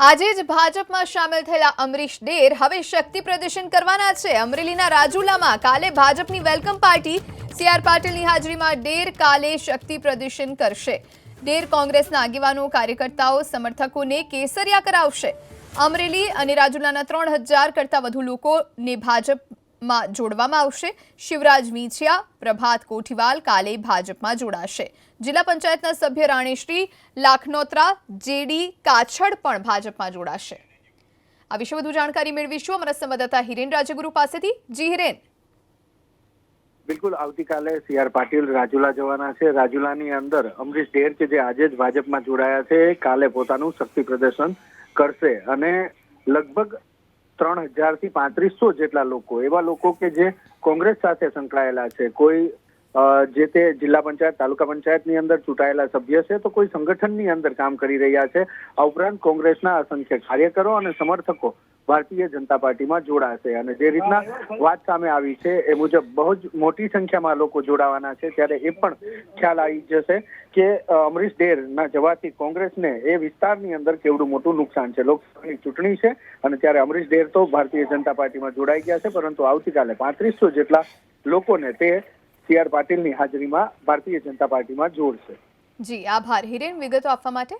આજે જ ભાજપમાં સામેલ થયેલા અમરીશ ડેર હવે શક્તિ પ્રદર્શન કરવાના છે. અમરેલીના રાજુલામાં કાલે ભાજપની વેલકમ પાર્ટી. સીઆર પાટીલની હાજરીમાં ડેર કાલે શક્તિ પ્રદર્શન કરશે. ડેર કોંગ્રેસના આગેવાનો, કાર્યકર્તાઓ, સમર્થકોને કેસરિયા કરાવશે. અમરેલી અને રાજુલાના ત્રણ હજાર કરતાં વધુ લોકોને ભાજપમાં જોડવામાં આવશે. શિવરાજ મીછિયા, પ્રભાત કોઠીવાલ કાલે ભાજપમાં જોડાશે. જિલ્લા પંચાયતના સભ્ય રાણીશ્રી, લાખનોત્રા, જેડી, કાછડ પણ ભાજપમાં જોડાશે. આ વિશે વધુ જાણકારી મેળવીશું અમારા સંવાદદાતા હિરેન રાજગુરુ પાસેથી? જી હિરેન. બિલકુલ, આવતીકાલે સી આર પાટીલ રાજુલા જવાના છે. રાજુલાની અંદર અમરીશ ઢેર કે જે આજે જ ભાજપમાં જોડાયા છે. કાલે પોતાનું શક્તિ પ્રદર્શન કરશે અને લગભગ ત્રણ હજારથી પાંત્રીસો જેટલા લોકો, એવા લોકો કે જે કોંગ્રેસ સાથે સંકળાયેલા છે. કોઈ જે તે જિલ્લા પંચાયત, તાલુકા પંચાયતની અંદર ચૂંટાયેલા સભ્ય છે, તો કોઈ સંગઠનની અંદર કામ કરી રહ્યા છે. આ ઉપરાંત કોંગ્રેસના અસંખ્ય કાર્યકરો અને સમર્થકો ભારતીય જનતા પાર્ટીમાં જોડાશે અને જે રીતના વાત સામે આવી છે, એ મુજબ બહુ જ મોટી સંખ્યામાં લોકો જોડાવાના છે. ત્યારે એ પણ ખ્યાલ આવી જશે કે અમરીશ ડેરના જવાથી કોંગ્રેસને એ વિસ્તારની અંદર કેવડું મોટું નુકસાન છે. લોકસભાની ચૂંટણી છે અને ત્યારે અમરીશ ડેર તો ભારતીય જનતા પાર્ટીમાં જોડાઈ ગયા છે, પરંતુ આવતીકાલે પાંત્રીસો જેટલા લોકોને તે સી આર પાટીલની હાજરીમાં ભારતીય જનતા પાર્ટીમાં જોડશે જી આભાર. હિરેન વિગતો આપવા માટે?